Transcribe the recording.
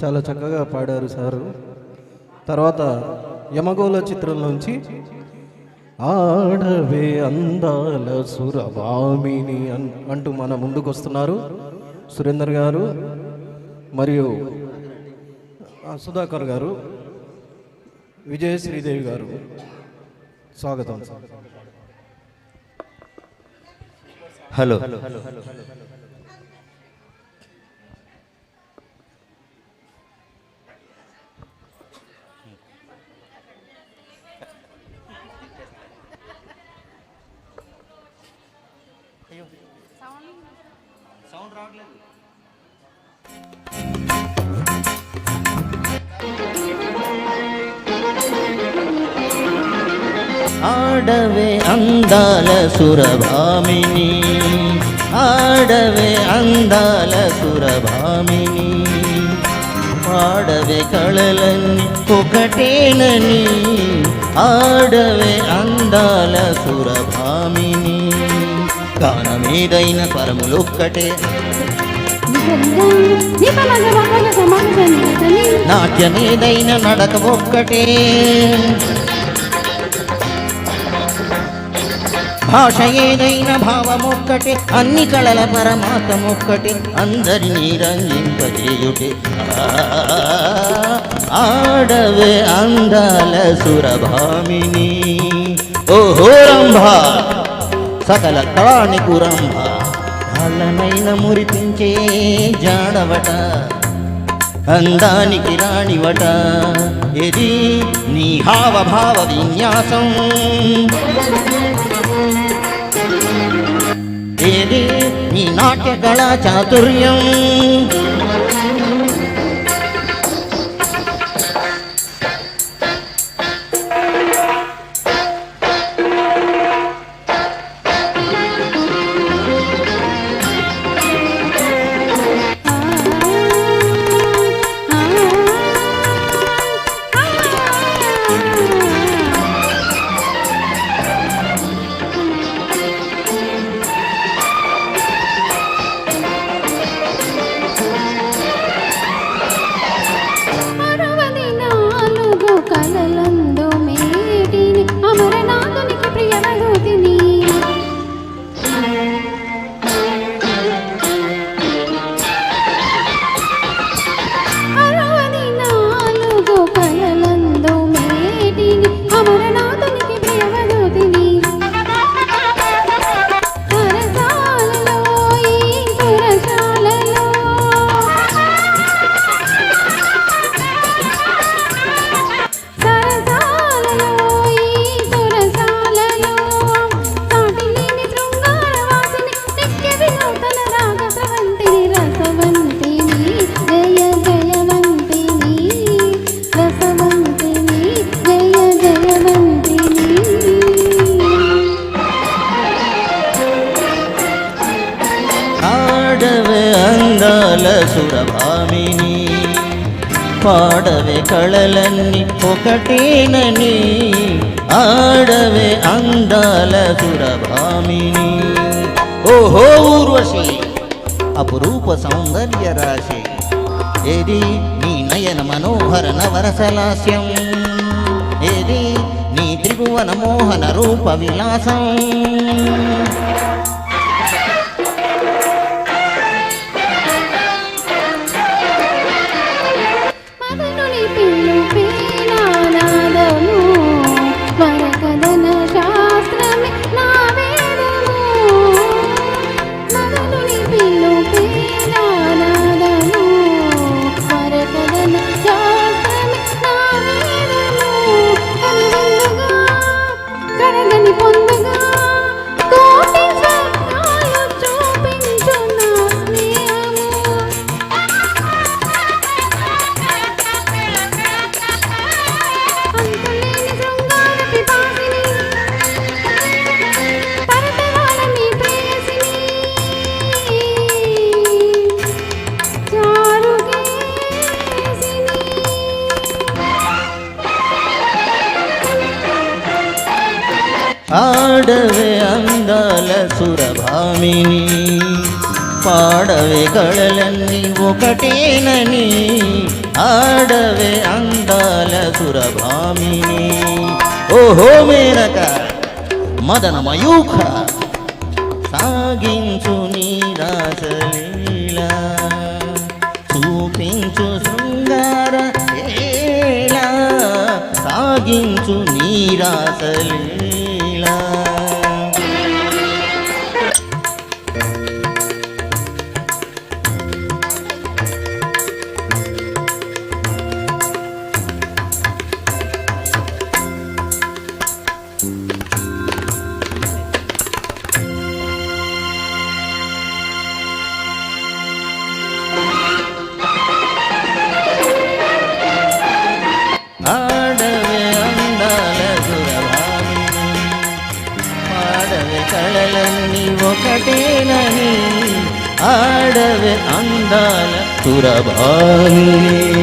చాలా చక్కగా పాడారు సారు. తర్వాత యమగోళ చిత్రంలోంచి ఆడవే అందాల సురభామిని అన్ అంటూ మన ముందుకు వస్తున్నారు సురేందర్ గారు మరియు సుధాకర్ గారు విజయ శ్రీదేవి గారు. స్వాగతం సార్ హలో ఆడవే అందాల సురభామిని ఆడవే అందాల సురభామిని. ఆడవే కళలన్నీ ఒకటేనని ఆడవే అందాల సురభామిని గానమేదైన స్వరములొక్కటే నాట్యమేదైన నడక ఒక్కటే భాష ఏదైన భావమొక్కటే. అన్ని కళల పరమాత్మొక్కటే అందరినీ రంజింపజేయుటే. ఆడవే అందాల సురభామిని. ఓహో రంభా! సకల కళానికి రంభ మురిపించే జాడవట అందానికి రాణివట. ఇది నీ హావభావ విన్యాసం. ఏది? నీ నాట్య కళా చాతుర్యం. ఆడవే అందాల సురభామిని పాడవే కళలన్నీ ఒకటేనని ఆడవే అందాల సురభామిని. ఓహో ఊర్వశి అపురూప సౌందర్య రాశి ఏది నీ నయన మనోహర నవరసలాస్యం ఏది నీ త్రిభువన మోహన రూప విలాసం. পিলু ఆడవే అందాల సురభామిని పాడవే కళలన్నీ ఒకటేనని ఆడవే అందాల సురభామిని. ఓహో మేనక మదన మయూఖ సాగించు నీ రాసలీల చూపించు శృంగార సాగించు నీ రాసలీల. కళలన్నీ ఒకటేనని ఆడవే అందాల సురభామిని